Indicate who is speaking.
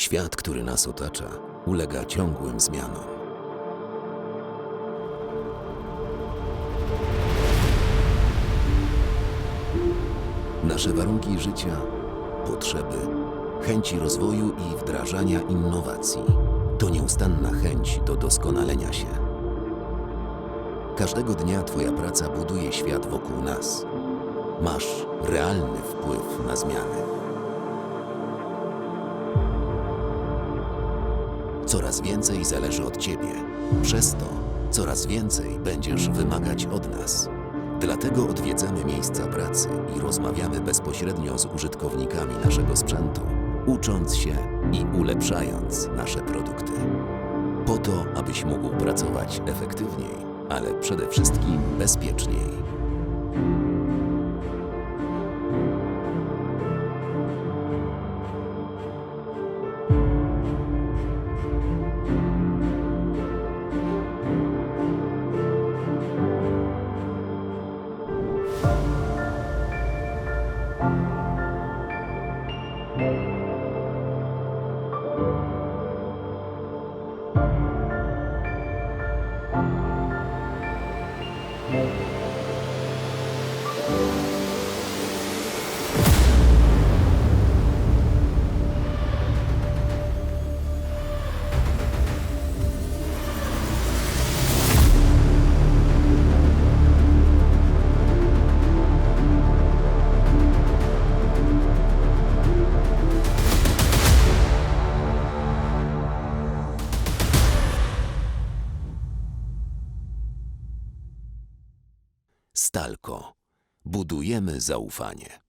Speaker 1: Świat, który nas otacza, ulega ciągłym zmianom. Nasze warunki życia, potrzeby, chęci rozwoju i wdrażania innowacji to nieustanna chęć do doskonalenia się. Każdego dnia Twoja praca buduje świat wokół nas. Masz realny wpływ na zmiany. Coraz więcej zależy od Ciebie. Przez to coraz więcej będziesz wymagać od nas. Dlatego odwiedzamy miejsca pracy i rozmawiamy bezpośrednio z użytkownikami naszego sprzętu, ucząc się i ulepszając nasze produkty. Po to, abyś mógł pracować efektywniej, ale przede wszystkim bezpieczniej. Thank you. Stalko. Budujemy zaufanie.